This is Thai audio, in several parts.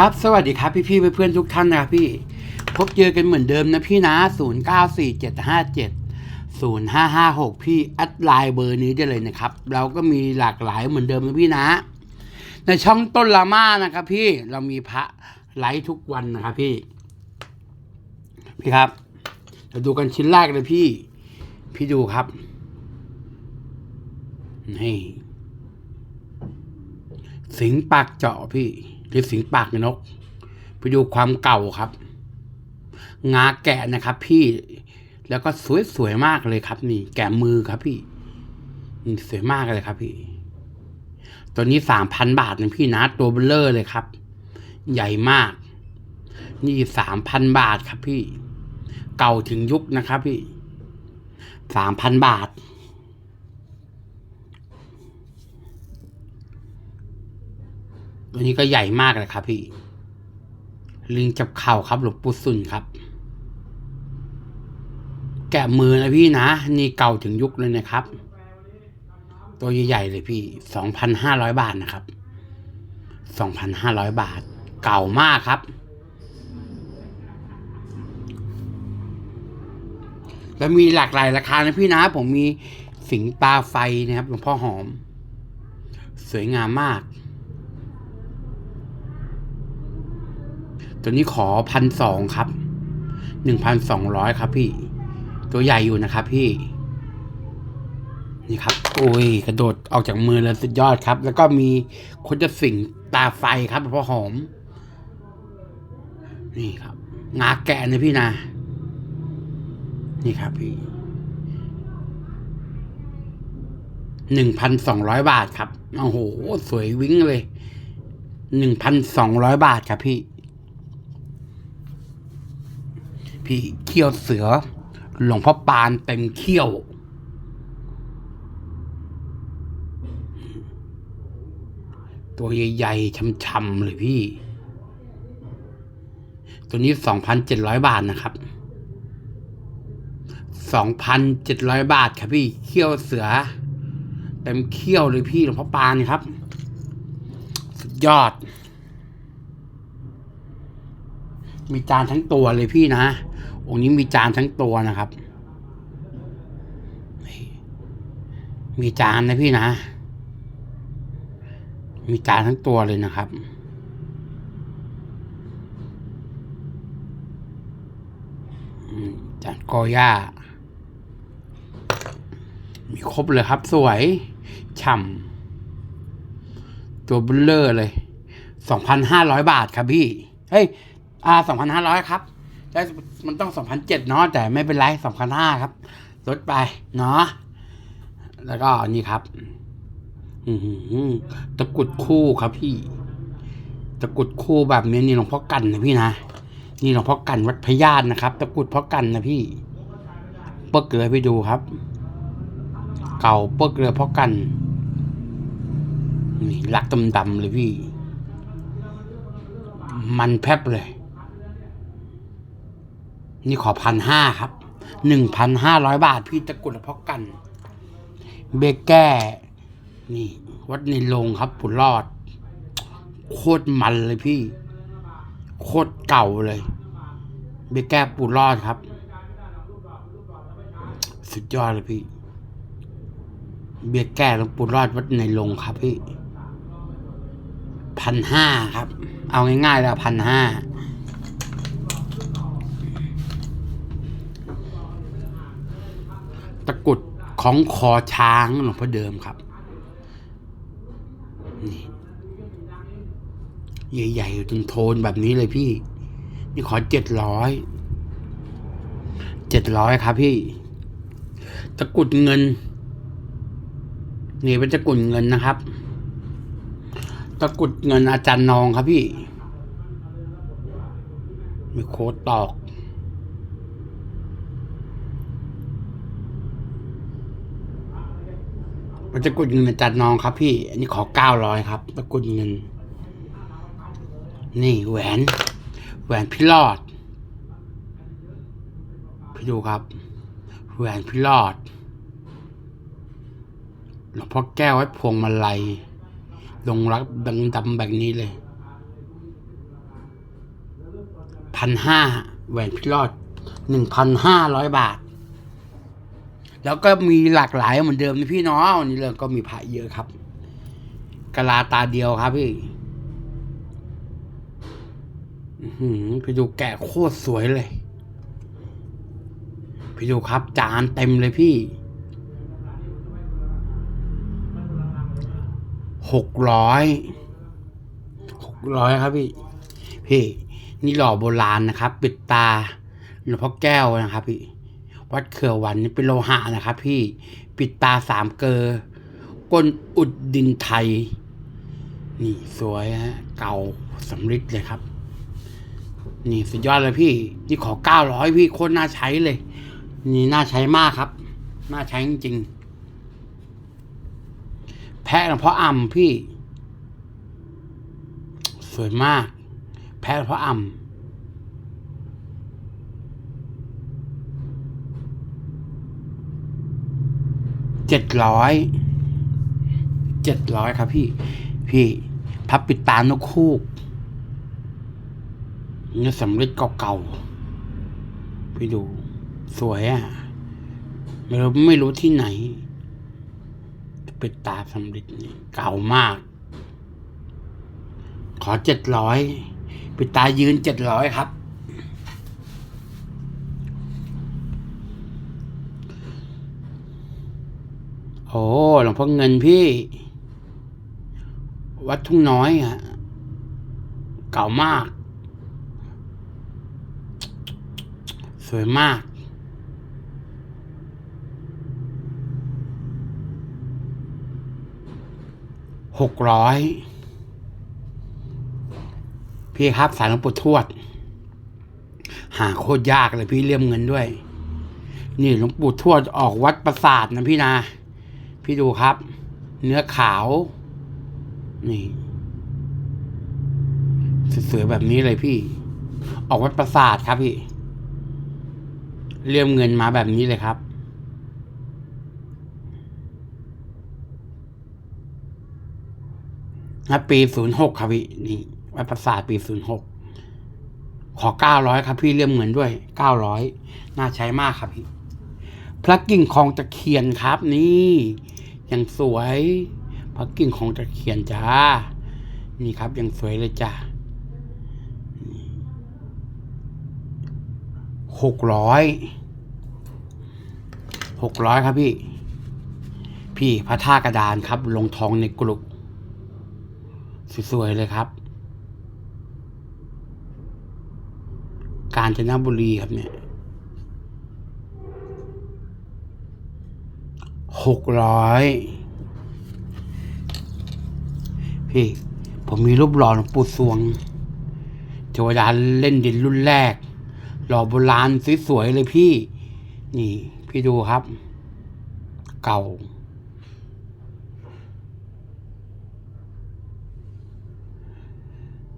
ครับ สวัสดีครับพี่พี่เพื่อนๆทุกท่านนะครับพี่ พบเจอกันเหมือนเดิมนะพี่นะ 0 9 4 7 5 7 0 5 5 6 พี่แอดไลน์เบอร์นี้ได้เลยนะครับ เราก็มีหลากหลายเหมือนเดิมนะพี่นะ ในช่องต้นลาม่านะครับพี่เรามีพระไลฟ์ทุกวันนะครับพี่ พี่ครับเราดูกันชิ้นแรกเลยพี่ พี่ดูครับนี่สิงปากเจาะพี่ หรือสิงปากนก ไปดูความเก่าครับ งาแกะนะครับ พี่แล้วก็สวยๆมากเลยครับ นี่ แกะมือครับพี่นี่สวยมากเลยครับ พี่ ตัวนี้สามพันบาทนะพี่นะตัวเบลเลอร์เลยครับ ใหญ่มาก นี่สามพันบาทครับพี่ เก่าถึงยุคนะครับ พี่สามพันบาท ตัวนี้ก็ใหญ่มากเลยครับพี่ ลิงจับเข่าครับหลวงปู่สุนครับ แกะมือนะพี่นะ นี่เก่าถึงยุคเลยนะครับ ตัวใหญ่ๆเลยพี่สองพันห้าร้อยบาทนะครับสองพันห้าร้อยบาท เก่ามากครับ แล้วมีหลากหลายราคานะพี่นะ ผมมีสิงตาไฟนะครับหลวงพ่อหอม สวยงามมาก ตัวนี้ขอพันสองครับหนึ่งพันสองร้อยครับพี่ ตัวใหญ่อยู่นะครับพี่ นี่ครับโอ้ยกระโดดออกจากมือเลยสุดยอดครับ แล้วก็มีคนจะสิงตาไฟครับพ่อหอม นี่ครับ งาแกะนะพี่นะนี่ครับพี่หนึ่งพันสองร้อยบาทครับ โอ้โห สวยวิ่งเลยหนึ่งพันสองร้อยบาทครับพี่ พี่เขี้ยวเสือ หลวงพ่อปานเต็มเขี้ยว ตัวใหญ่ๆช่ำๆเลยพี่ ตัวนี้สองพันเจ็ดร้อยบาทนะครับสองพันเจ็ดร้อยบาทครับพี่เขี้ยวเสือ เต็มเขี้ยวเลยพี่หลวงพ่อปานครับ สุดยอดมีจานทั้งตัวเลยพี่นะ องค์นี้มีจานทั้งตัวนะครับ มีจานนะพี่นะ มีจานทั้งตัวเลยนะครับจานกอย่า มีครบเลยครับ สวย ฉ่ำตัวเบลเลอร์เลยสองพันห้าร้อยบาทครับพี่ เฮ้ย อ่าสองพันห้าร้อยครับ แต่มันต้องสองพันเจ็ดเนาะแต่ไม่เป็นไรสองพันห้าครับ ลดไปเนาะแล้วก็นี่ครับ อืตะกุดคู่ครับพี่ ตะกุดคู่แบบนี้นี่หลวงพ่อกันนะพี่นะนี่หลวงพ่อกันวัดพญาตนะครับ ตะกุดพ่อกันนะพี่เปิกเลยไปดูครับ เก่าเปิกเลยพ่อกันนี่ลักดำๆเลยพี่ มันแพบเลย นี่ขอพันห้าครับหนึ่งพันห้าร้อยบาทพี่ตะกรุดพ่อกัน เบกแก้ นี่ วัดในโรงครับปุรอด โคตรมันเลยพี่ โคตรเก่าเลย เบกแก้ปุรอดครับ สุดยอดเลยพี่ เบียแก้หลวงปู่รอดวัดในโรงครับพี่พันห้าครับ เอาง่ายๆแล้วพันห้า ตะกรุดของคอช้างหลวงพ่อเดิมครับนี่ใหญ่ๆจนโทนแบบนี้เลยพี่ นี่ขอเจ็ดร้อยเจ็ดร้อยครับพี่ ตะกรุดเงิน นี่เป็นตะกรุดเงินนะครับ ตะกรุดเงินอาจารย์นองครับพี่ มีโค้ดตอก เป็นตะกดเงินอาจารย์นองครับพี่ อันนี้ขอเก้าร้อยครับตะกดเงิน นี่แหวน แหวนพี่รอดพี่ดูครับ แหวนพี่รอดหลวงพ่อแก้วไว้พวงมาลัยลงรักดังดำแบบนี้เลยพันห้าแหวนพิรอดหนึ่งพันห้าร้อยบาท แล้วก็มีหลากหลายเหมือนเดิมนะพี่เน้องวันนี้เราก็มีพระเยอะครับกะลาตาเดียวครับพี่อื้อหือไปดูแกะโคตรสวยเลยไปดูครับ จานเต็มเลยพี่หกร้อยหกร้อยครับพี่ พี่ นี่หล่อโบราณนะครับ ปิดตาหลวงพ่อแก้วนะครับพี่ วัดเขือวันนี่เป็นโลหะนะครับพี่ปิดตาสามเกอก้นอุดดินไทย นี่สวยฮะเก่าสำริดเลยครับ นี่สุดยอดเลยพี่ นี่ขอเก้าร้อยพี่โคตรน่าใช้เลย นี่น่าใช้มากครับ น่าใช้จริงๆแพะหลวงพ่ออ่ำพี่ สวยมาก แพะหลวงพ่ออ่ำ เจ็ดร้อยเจ็ดร้อยครับพี่ พี่พับปิดตานกคูกนี่สำริดเก่าๆไปดู สวยอะไม่รู้ไม่รู้ที่ไหน ปิดตาสำริดเก่ามาก ขอเจ็ดร้อยปิดตายืนเจ็ดร้อยครับ โอ้หลวงพ่อเงินพี่ วัดทุ่งน้อยอะเก่ามาก สวยมากหกร้อยพี่ครับสารหลวงปู่ทวด หาโคตรยากเลยพี่เลี่ยมเงินด้วย นี่หลวงปู่ทวดออกวัดประสาทนะพี่นา พี่ดูครับ เนื้อขาว นี่สวยๆแบบนี้เลยพี่ ออกวัดประสาทครับพี่เลี่ยมเงินมาแบบนี้เลยครับ นะปีศูนย์หกครับพี่นี่วัดประสาทปีศูนย์หกขอเก้าร้อยครับพี่เลี่ยมเงินด้วยเก้าร้อยน่าใช้มากครับพี่พระกิ่งของตะเคียนครับนี่ ยังสวยพระกิ่งของตะเคียนจ้า นี่ครับยังสวยเลยจ้าหกร้อยหกร้อยครับพี่ พี่พระท่ากระดานครับ ลงทองในกลุกสวยๆเลยครับ กาญจนบุรีครับเนี่ย หกร้อยพี่ผมมีรูปหล่อหลวงปู่สวงเทวดาเล่นดินรุ่นแรก หล่อโบราณสวยๆเลยพี่ นี่ พี่ดูครับ เก่า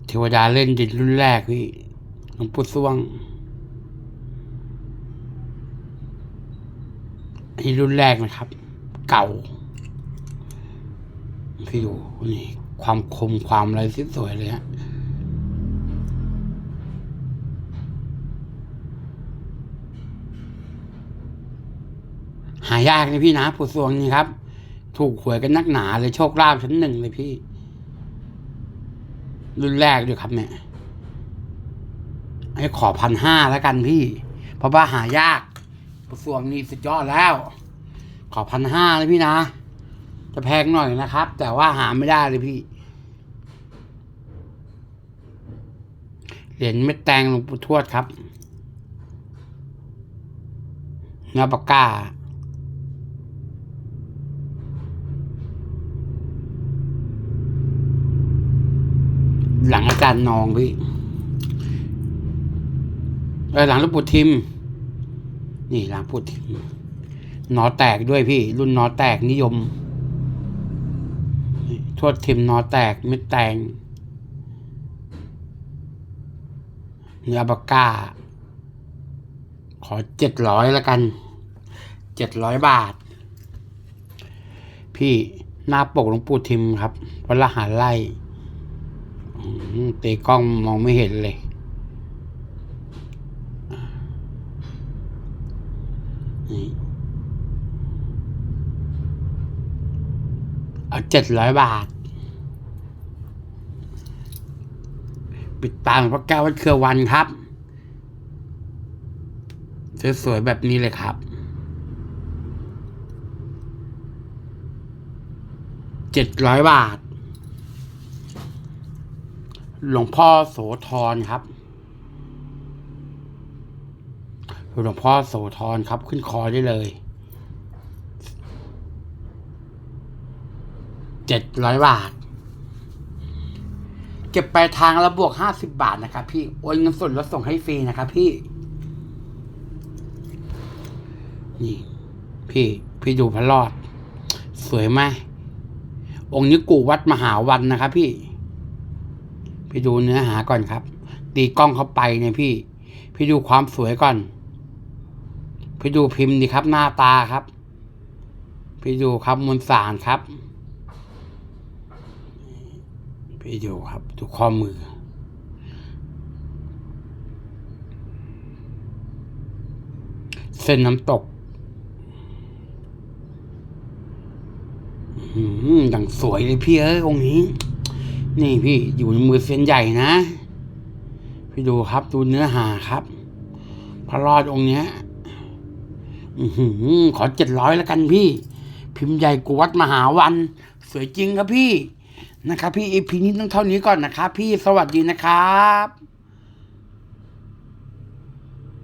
เทวดาเล่นดินรุ่นแรกพี่หลวงปู่สวงอันนี้รุ่นแรกนะครับ เก่าพี่ดูนี่ความคมความอะไรสวยเลยฮะหายากเลยพี่นะผู้สวงนี่ครับ ถูกหวยกันนักหนาเลยโชคลาภชั้นหนึ่งเลยพี่ รุ่นแรกด้วยครับเนี่ยให้ขอพันห้าแล้วกันพี่ เพราะว่าหายากผู้สวงนี่สุดยอดแล้ว ขอพันห้าเลยพี่นะ จะแพงหน่อยนะครับ แต่ว่าหาไม่ได้เลยพี่ เหรียญเม็ดแตงหลวงปู่ทวดครับเนื้อปากกาหลังอาจารย์นองพี่หลังหลูกปู่ทิม นี่หลังปู่ทิม นอแตกด้วยพี่ รุ่นนอแตกนิยมทวดทิมนอแตกไม่แตงเนื้อบาก้า ขอเจ็ดร้อยละกันเจ็ดร้อยบาท พี่หน้าปกหลวงปู่ทิมครับวัดละหาไล่เตะกล้องมองไม่เห็นเลย นี่ เอาเจ็ดร้อยบาท ปิดตาหลวงพ่อแก้ววัดเครือวันครับ สวยๆแบบนี้เลยครับเจ็ดร้อยบาท หลวงพ่อโสธรครับ หลวงพ่อโสธรครับขึ้นคอได้เลย เจ็ดร้อยบาท เก็บปลายทางแล้วบวกห้าสิบบาทนะครับพี่ โอนเงินสดแล้วส่งให้ฟรีนะครับพี่ นี่ พี่พี่ดูพระรอด สวยไหมองค์นี้กูวัดมหาวันนะครับพี่ พี่ดูเนื้อหาก่อนครับ ตีกล้องเข้าไปเนี่ยพี่ พี่ดูความสวยก่อน พี่ดูพิมพ์ดีครับหน้าตาครับ พี่ดูครับมวลสารครับ พี่ดูครับดูข้อมือ เส้นน้ำตกอืมดังสวยเลยพี่เอ้ยองค์นี้ นี่พี่อยู่ในมือเส้นใหญ่นะ พี่ดูครับดูเนื้อหาครับ พระรอดองค์เนี้ยขอเจ็ดร้อยแล้วกันพี่ พิมพ์ใหญ่กว่าวัดมหาวัน สวยจริงครับพี่ นะครับพี่อีพีนี้ต้องเท่านี้ก่อนนะครับพี่สวัสดีนะครับ